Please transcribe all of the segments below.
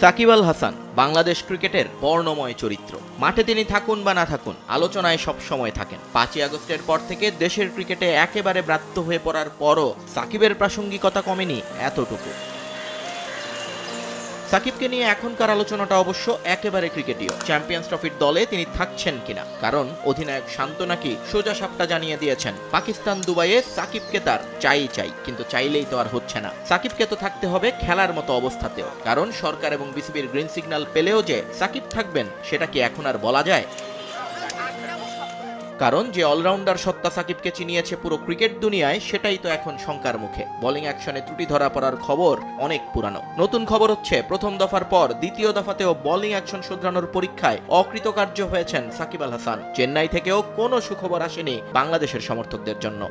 সাকিব আল হাসান, বাংলাদেশ ক্রিকেটের বর্ণময় চরিত্র। মাঠে তিনি থাকুন বা না থাকুন, আলোচনায় সব সময় থাকেন। পাঁচই আগস্টের পর থেকে দেশের ক্রিকেটে একেবারে ব্রাত্য হয়ে পড়ার পরও সাকিবের প্রাসঙ্গিকতা কমেনি এতটুকু। সাকিবকে নিয়ে এখনকার আলোচনাটা অবশ্য একেবারে ক্রিকেটীয়। চ্যাম্পিয়ন্স ট্রফির দলে তিনি থাকছেন কিনা? কারণ অধিনায়ক শান্ত নাকি সোজা সাপটা জানিয়ে দিয়েছেন, পাকিস্তান দুবাইয়ে সাকিবকে তার চাই চাই, কিন্তু চাইলেই তো আর হচ্ছে না। সাকিবকে তো থাকতে হবে খেলার মতো অবস্থাতেও। কারণ সরকার এবং বিসিবির গ্রিন সিগন্যাল পেলেও যে সাকিব থাকবেন, সেটা কি এখন আর বলা যায়? কারণ যে অলরাউন্ডার সত্তা সাকিবকে চিনিয়েছে পুরো ক্রিকেট দুনিয়ায়, সেটাই তো এখন শঙ্কার মুখে। বোলিং অ্যাকশনে ত্রুটি ধরা পড়ার খবর অনেক পুরানো। নতুন খবর হচ্ছে, প্রথম দফার পর দ্বিতীয় দফাতেও বোলিং অ্যাকশন শুধরানোর পরীক্ষায় অকৃতকার্য হয়েছেন সাকিব আল হাসান। চেন্নাই থেকেও কোনো সুখবর আসেনি বাংলাদেশের সমর্থকদের জন্য।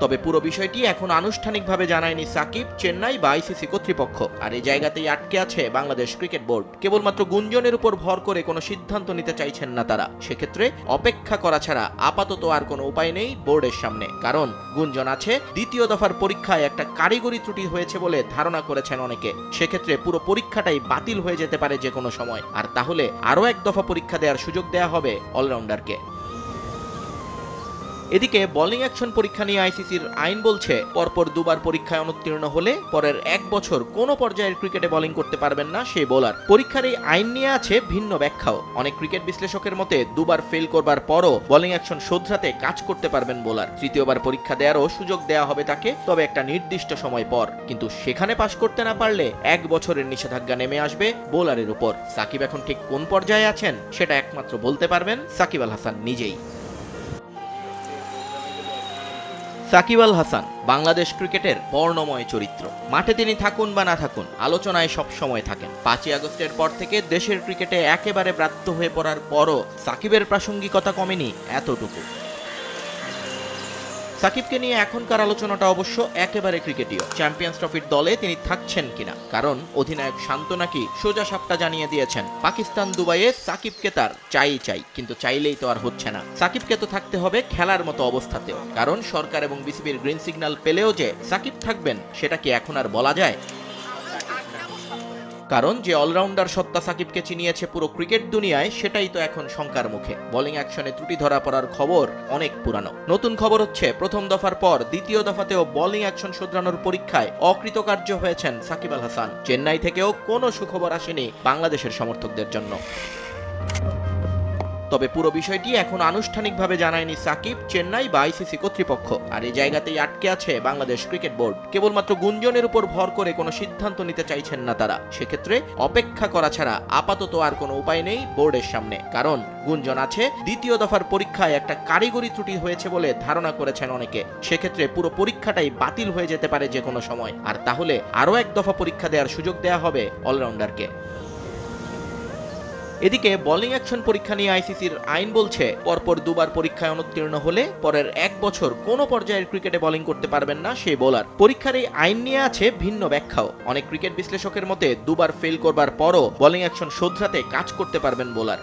তবে পুরো বিষয়টি এখন আনুষ্ঠানিকভাবে জানায়নি সাকিব, চেন্নাই বা আইসিসি কর্তৃপক্ষ। আর এই জায়গাতেই আটকে আছে বাংলাদেশ ক্রিকেট বোর্ড। কেবলমাত্র গুঞ্জনের উপর ভর করে কোনো সিদ্ধান্ত নিতে চাইছেন না তারা। সেক্ষেত্রে অপেক্ষা করা ছাড়া আপাতত আর কোনো উপায় নেই বোর্ডের সামনে। কারণ গুঞ্জন আছে, দ্বিতীয় দফার পরীক্ষায় একটা কারিগরি ত্রুটি হয়েছে বলে ধারণা করেছেন অনেকে। সেক্ষেত্রে পুরো পরীক্ষাটাই বাতিল হয়ে যেতে পারে যে কোনো সময়। আর তাহলে আরও এক দফা পরীক্ষা দেওয়ার সুযোগ দেওয়া হবে অলরাউন্ডারকে। এদিকে বোলিং অ্যাকশন পরীক্ষা নিয়ে আইসিসির আইন বলছে, পরপর দুবার পরীক্ষায় অনুত্তীর্ণ হলে পরের এক বছর কোনো পর্যায়ের ক্রিকেটে বোলিং করতে পারবেন না সেই বোলার পরীক্ষার এই আইন নিয়ে আছে ভিন্ন ব্যাখ্যাও। অনেক ক্রিকেট বিশ্লেষকের মতে, দুবার ফেল করবার পরও বোলিং অ্যাকশন শোধরাতে কাজ করতে পারবেন বোলার তৃতীয়বার পরীক্ষা দেওয়ারও সুযোগ দেওয়া হবে তাকে, তবে একটা নির্দিষ্ট সময় পর। কিন্তু সেখানে পাশ করতে না পারলে এক বছরের নিষেধাজ্ঞা নেমে আসবে বোলারের উপর। সাকিব এখন ঠিক কোন পর্যায়ে আছেন, সেটা একমাত্র বলতে পারবেন সাকিব আল হাসান নিজেই। সাকিব আল হাসান, বাংলাদেশ ক্রিকেটের বর্ণময় চরিত্র। মাঠে তিনি থাকুন বা না থাকুন, আলোচনায় সব সময় থাকেন। পাঁচই আগস্টের পর থেকে দেশের ক্রিকেটে একেবারে ব্রাত্য হয়ে পড়ার পরও সাকিবের প্রাসঙ্গিকতা কমেনি এতটুকু। সাকিবকে নিয়ে এখনকার আলোচনাটা অবশ্য একেবারে ক্রিকেটীয়। চ্যাম্পিয়ন্স ট্রফির দলে তিনি থাকছেন কিনা? কারণ অধিনায়ক শান্ত নাকি সোজা সাপটা জানিয়ে দিয়েছেন, পাকিস্তান দুবাইয়ে সাকিবকে তার চাই চাই, কিন্তু চাইলেই তো আর হচ্ছে না। সাকিবকে তো থাকতে হবে খেলার মতো অবস্থাতেও। কারণ সরকার এবং বিসিবির গ্রিন সিগন্যাল পেলেও যে সাকিব থাকবেন, সেটা কি এখন আর বলা যায়? কারণ যে অলরাউন্ডার সত্তা সাকিবকে চিনিয়েছে পুরো ক্রিকেট দুনিয়ায়, সেটাই তো এখন শঙ্কার মুখে। বোলিং অ্যাকশনে ত্রুটি ধরা পড়ার খবর অনেক পুরানো। নতুন খবর হচ্ছে, প্রথম দফার পর দ্বিতীয় দফাতেও বোলিং অ্যাকশন শুধরানোর পরীক্ষায় অকৃতকার্য হয়েছেন সাকিব আল হাসান। চেন্নাই থেকেও কোনো সুখবর আসেনি বাংলাদেশের সমর্থকদের জন্য। তবে পুরো বিষয়টি এখন আনুষ্ঠানিকভাবে জানায়নি সাকিব, চেন্নাই বা আইসিসি কর্তৃপক্ষ। আর এই জায়গাতেই আটকে আছে বাংলাদেশ ক্রিকেট বোর্ড। কেবলমাত্র গুঞ্জনের উপর ভর করে কোনো সিদ্ধান্ত নিতে চাইছেন না তারা। সেক্ষেত্রে অপেক্ষা করা ছাড়া আপাতত আর কোনো উপায় নেই বোর্ডের সামনে। কারণ গুঞ্জন আছে, দ্বিতীয় দফার পরীক্ষায় একটা কারিগরি ত্রুটি হয়েছে বলে ধারণা করেছেন অনেকে। সেক্ষেত্রে পুরো পরীক্ষাটাই বাতিল হয়ে যেতে পারে যে কোনো সময়। আর তাহলে আরও এক দফা পরীক্ষা দেওয়ার সুযোগ দেওয়া হবে অলরাউন্ডারকে। এদিকে বোলিং অ্যাকশন পরীক্ষা নিয়ে আইসিসির আইন বলছে, পরপর দুবার পরীক্ষায় অনুত্তীর্ণ হলে পরের এক বছর কোনো পর্যায়ের ক্রিকেটে বোলিং করতে পারবেন না সেই বোলার পরীক্ষার এই আইন নিয়ে আছে ভিন্ন ব্যাখ্যাও। অনেক ক্রিকেট বিশ্লেষকের মতে, দুবার ফেল করবার পরও বোলিং অ্যাকশন শোধরাতে কাজ করতে পারবেন বোলার